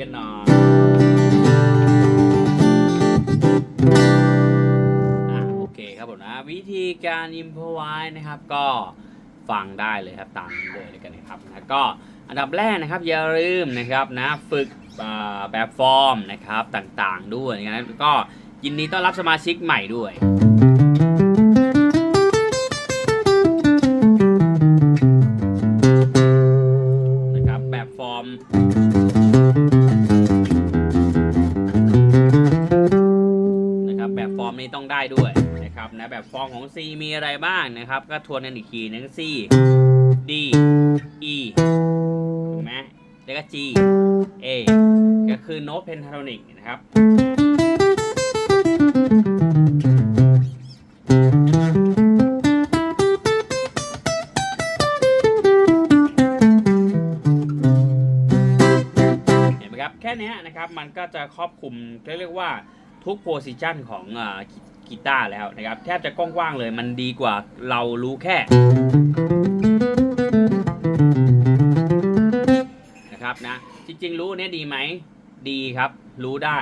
กันหน่อยอะโอเคครับผมนะวิธีการอิมพอไว้นะครับก็ฟังได้เลยครับตามเลยเลยกันนะครับนะก็อันดับแรกนะครับอย่าลืมนะครับนะฝึกแบบฟอร์มนะครับต่างๆด้วยนะครับก็ยินดีต้อนรับสมาชิกใหม่ด้วย นะครับ แบบฟอร์มนี้ต้องได้ด้วยนะครับนะแบบฟอร์มของ C มีอะไรบ้างนะครับ ก็ทวนกันอีกทีนึง C D E ถูกไหมแล้วก็ G A ก็คือโน้ตเพนทาโทนิกนะครับเห็นไหมครับแค่เนี้ยนะครับมันก็จะครอบคลุมเรียกว่า ทุกโพสิชันของกีตาร์แล้วนะครับ แทบจะกว้างๆเลยมันดีกว่าเรารู้แค่นะครับนะจริงๆ รู้เนี้ยดีไหมดีครับ รู้ได้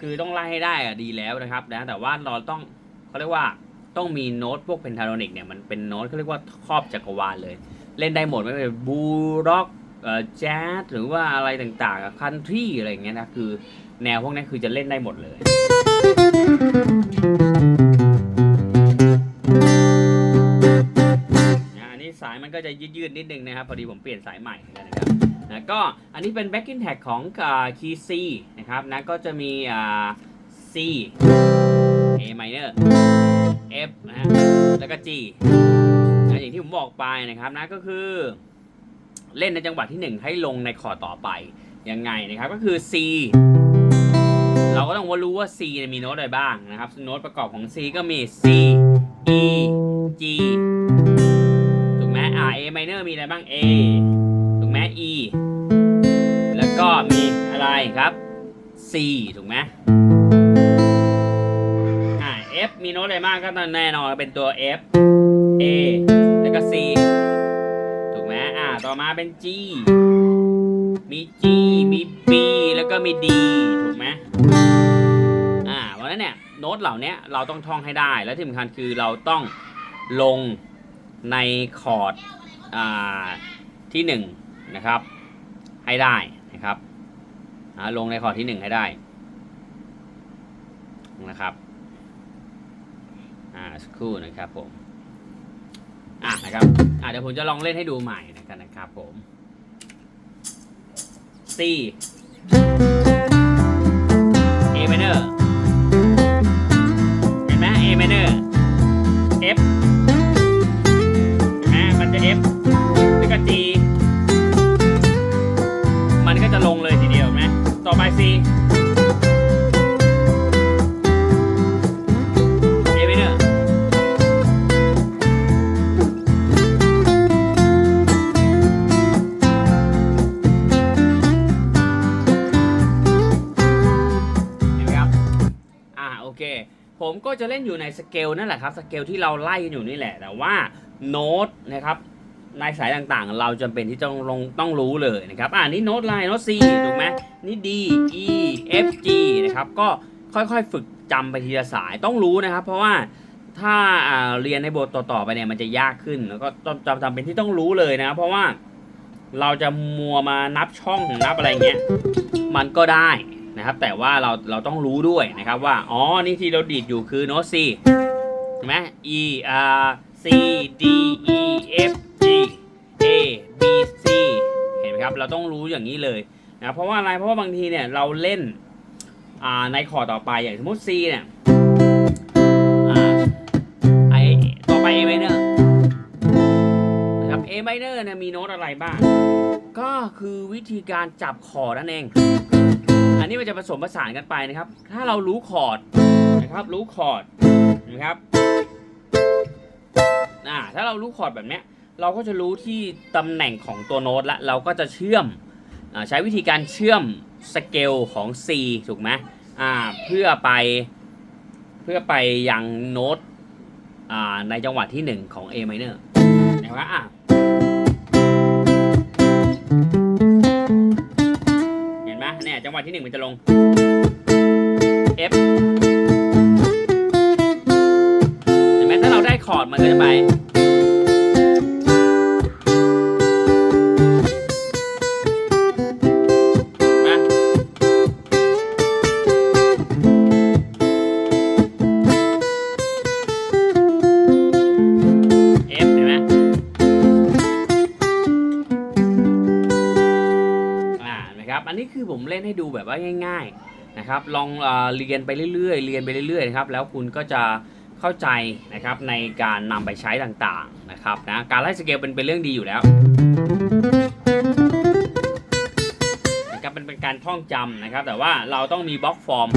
คือต้องไล่ให้ได้อะดีแล้วนะครับนะแต่ว่าเราต้องเขาเรียกว่าต้องมีโน้ตพวกเพนทาโทนิกเนี่ยมันเป็นโน้ตเขาเรียกว่าครอบจักรวาลเลย เล่นได้หมดไม่ว่าจะบูร็อกเอ่อแจ๊สหรือว่าอะไรต่างๆคันทรีอะไรอย่างเงี้ยนะคือ แนวพวกนี้คือจะเล่นได้หมดเลยนะอันนี้สายมันก็จะยืดๆนิดนึงนะครับ พอดีผมเปลี่ยนสายใหม่นะครับนะก็อันนี้เป็น backing tag ของคีย์ C นะครับนะก็จะมีอ่า C A minor F นะฮะแล้วก็ G นะอย่างที่ผมบอกไปนะครับนะก็คือ เล่นในจังหวะที่ 1 ให้ลงในคอร์ดต่อไปยังไงนะครับก็คือ C งว่ารู้ว่า C มีโน้ตอะไรบ้างนะครับโน้ตประกอบของ C ก็มี C E G ถูกไหมอ่า A minor มีอะไรบ้าง A ถูกไหม E แล้วก็มีอะไรครับ C ถูกไหมอ่า F มีโน้ตอะไรบ้างก็แน่นอนเป็นตัว F A แล้วก็ C ถูกไหมอ่า ต่อมาเป็น G มี G มี B แล้วก็มี D ถูกไหม นั้นเนี่ยโน้ตเหล่านี้เราต้องท่องให้ได้ และที่สำคัญคือเราต้องลงในคอร์ดอ่าที่1นะครับให้ได้นะครับลงในคอร์ดที่ 1 ให้ได้นะครับอ่าสักครู่นะครับผมอะนะครับอะเดี๋ยวผมจะลองเล่นให้ดูใหม่นะครับนะครับผม C เค ผมก็จะเล่นอยู่ในสเกลนั่นแหละครับ สเกลที่เราไล่อยู่นี่แหละ แต่ว่าโน้ตนะครับในสายต่างๆ เราจำเป็นที่ต้องลงต้องรู้เลยนะครับอ่านี่โน้ตไลน์โน้ต C ถูกไหมนี่ D E F G นะครับ ก็ค่อยๆฝึกจำไปทีละสายต้องรู้นะครับ เพราะว่าถ้าเรียนในบทต่อๆไปเนี่ยมันจะยากขึ้นแล้วก็จำจำเป็นที่ต้องรู้เลยนะเพราะว่าเราจะมัวมานับช่องนับอะไรเงี้ยมันก็ได้ นะครับ แต่ว่าเราเราต้องรู้ด้วยนะครับว่า อ๋อ นี่ที่เราดีดอยู่คือโน้ต C เห็นไหม E R C D E F G A B C เห็นไหมครับ เราต้องรู้อย่างนี้เลยนะเพราะว่าอะไร เพราะว่าบางทีเนี่ยเราเล่นในคอร์ดต่อไปอย่างสมมติ C เนี่ยอ่าไอต่อไป A minor นะครับ A minor เนี่ยมีโน้ตอะไรบ้าง ก็คือวิธีการจับคอร์ดนั่นเอง นนี้มันจะผสมผสานกันไปนะครับ ถ้าเรารู้คอร์ดนะครับ รู้คอร์ดนะครับอ่าถ้าเรารู้คอร์ดแบบเนี้ย เราก็จะรู้ที่ตำแหน่งของตัวโน้ตละ เราก็จะเชื่อมอใช้วิธีการเชื่อมสเกลของ C ถูกไหมอ่า เพื่อไป เพื่อไปยังโน้ตอ่าในจังหวะที่ 1 ของ A minor นะครับอะ จังหวะที่หนึ่งมันจะลง F เห็นไหมถ้าเราได้คอร์ดมันก็จะไป นี้คือผมเล่นให้ดูแบบว่าง่าย ๆนะครับ ลองเอเรียนไปเรื่อยๆ เรียนไปเรื่อยๆนะครับ แล้วคุณก็จะเข้าใจนะครับในการนำไปใช้ต่างๆนะครับนะการไล่สเกลเป็นเป็นเรื่องดีอยู่แล้วนะครับเป็นเป็นการท่องจำนะครับ แต่ว่าเราต้องมีบล็อกฟอร์ม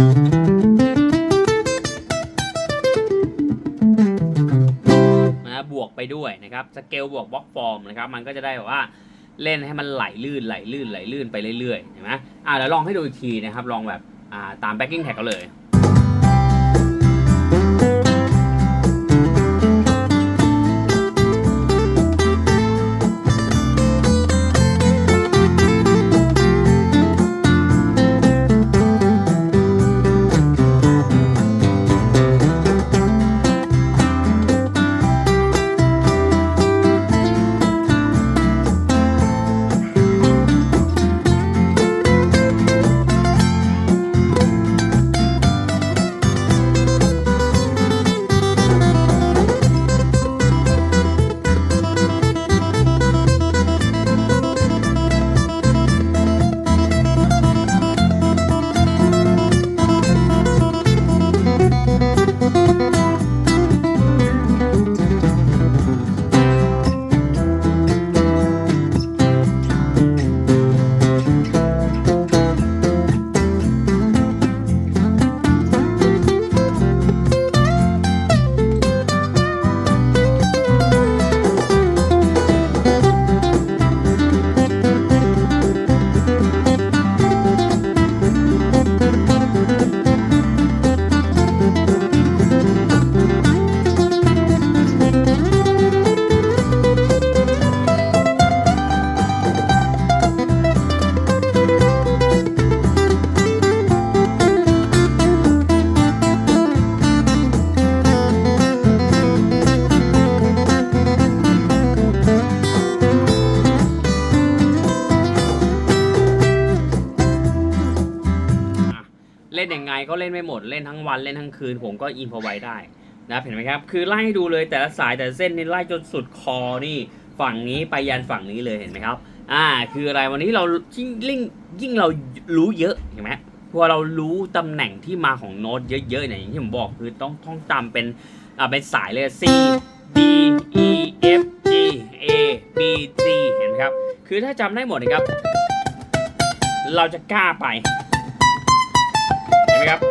นะบวกไปด้วยนะครับสเกลบวกบล็อกฟอร์มนะครับ มันก็จะได้แบบว่า เล่นให้มันไหลลื่นไหลลื่นไหลลื่นไปเรื่อยๆเห็นไหมอ่าแล้วลองให้ดูอีกทีนะครับ ลองแบบอ่าตาม backing tag ก็เลย ไงก็เล่นไม่หมดเล่นทั้งวันเล่นทั้งคืนผมก็อินพอไว้ได้นะเห็นไหมครับคือไล่ดูเลยแต่ละสายแต่เส้นนี่ไล่จนสุดคอนี่ฝั่งนี้ไปยันฝั่งนี้เลยเห็นไหมครับอ่าคืออะไรวันนี้เรายิ่งยิ่งยิ่งเรารู้เยอะเห็นไหมพอเรารู้ตำแหน่งที่มาของโน้ตเยอะๆเนี่ยอย่างที่ผมบอกคือต้องท่องจำเป็นอ่าเป็นสายเลย C D E F G A B C เห็นไหมครับ คือถ้าจำได้หมดนะครับ เราจะกล้าไป นไหมครับ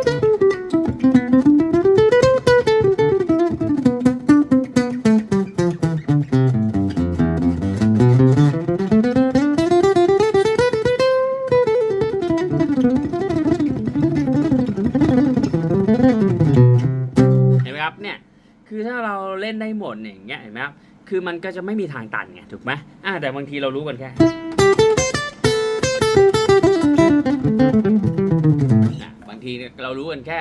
เห็นไหมครับเนี่ยคือถ้าเราเล่นได้หมดเนี่ยอย่างเงี้ยเห็นไหมครับคือมันก็จะไม่มีทางตันไงถูกไหมอ่าแต่บางทีเรารู้กันแค่ รารู้กันแค่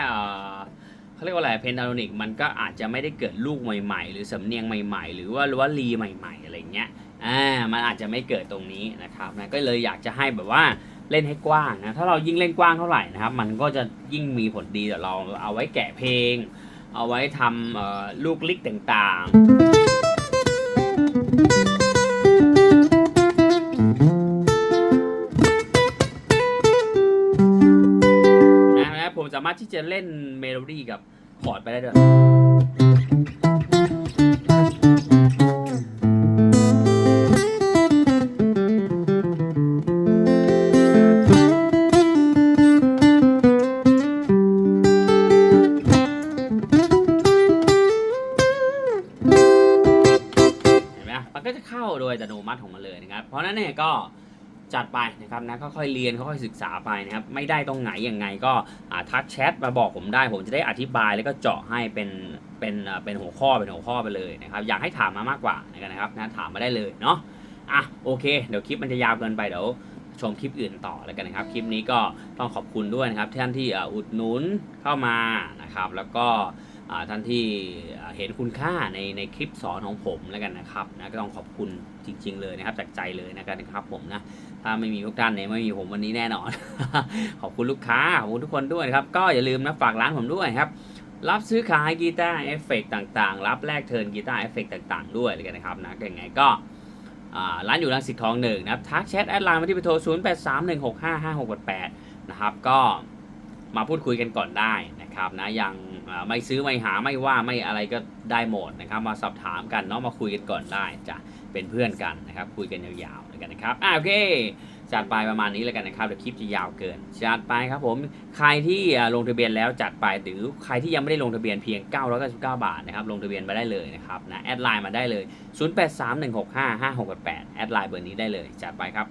เขาเรียกว่าอะไรเพนทาโทนิกมันก็อาจจะไม่ได้เกิดลูกใหม่ๆ หรือสำเนียงใหม่ ๆ หรือว่าว่ารีใหม่ ๆ อะไรเงี้ยอ่ามันอาจจะไม่เกิดตรงนี้นะครับนะก็เลยอยากจะให้แบบว่าเล่นให้กว้างนะถ้าเรายิ่งเล่นกว้างเท่าไหร่นะครับ มันก็จะยิ่งมีผลดีแต่เราเอาไว้แกะเพลง เอาไว้ทำลูกลิกต่างๆามารถที่จะเล่นเมโลดี้กับคอร์ดไปได้ด้วยเห็นไหมมันก็จะเข้าโดยอัตโนมัติของมันเลยนะครับ เพราะฉะนั้นเนี่ยก็ จัดไปนะครับนะค่อยๆเรียนค่อยๆศึกษาไปนะครับไม่ได้ตรงไหนยังไงก็ทักแชทมาบอกผมได้ ผมจะได้อธิบายแล้วก็เจาะให้เป็นเป็นเป็นหัวข้อเป็นหัวข้อไปเลยนะครับอยากให้ถามมามากกว่านะครับนะถามมาได้เลยเนาะอะโอเค เดี๋ยวคลิปมันจะยาวเกินไปเดี๋ยวชมคลิปอื่นต่อแล้วกันนะครับ คลิปนี้ก็ต้องขอบคุณด้วยนะครับท่านที่อุดหนุนเข้ามานะครับ แล้วก็ท่านที่เห็นคุณค่าในในคลิปสอนของผมแล้วกันนะครับนะก็ต้องขอบคุณจริง ๆ เลยนะครับจากใจเลยนะครับผมนะ ถ้าไม่มีทุกท่านเนี่ยไม่มีผมวันนี้แน่นอน ขอบคุณลูกค้าขอบคุณทุกคนด้วยครับ ก็อย่าลืมนะฝากร้านผมด้วยครับ รับซื้อขายกีตาร์เอฟเฟกต่างๆ รับแลกเทิร์นกีตาร์เอฟเฟกต่าง ๆ ด้วยเลยนะครับนะยังไงก็ร้านอยู่รังสิตคลองหนึ่งนะครับทักแชทแอดไลน์มาที่เบอร์โทร0 8 3 1 6 5 5 6 8 8นะครับก็มาพูดคุยกันก่อนได้นะครับนะยังไม่ซื้อไม่หาไม่ว่าไม่อะไรก็ได้หมดนะครับ มาสอบถามกันเนาะมาคุยกันก่อนได้จ้ะ เป็นเพื่อนกันนะครับ คุยกันยาวๆแลยกันนะครับอ่าโอเคจัดไปประมาณนี้แล้วกันนะครับเดี๋ยวคลิปจะยาวเกินจัดไปครับผมใครที่ลงทะเบียนแล้วจัดไปหรือใครที่ยังไม่ได้ลงทะเบียนเพียง 999 บาทนะครับลงทะเบียนมาได้เลยนะครับนะแอดไลน์มาได้เลย 0831655688แอดไลน์เบอร์นี้ได้เลยจัดไปครับ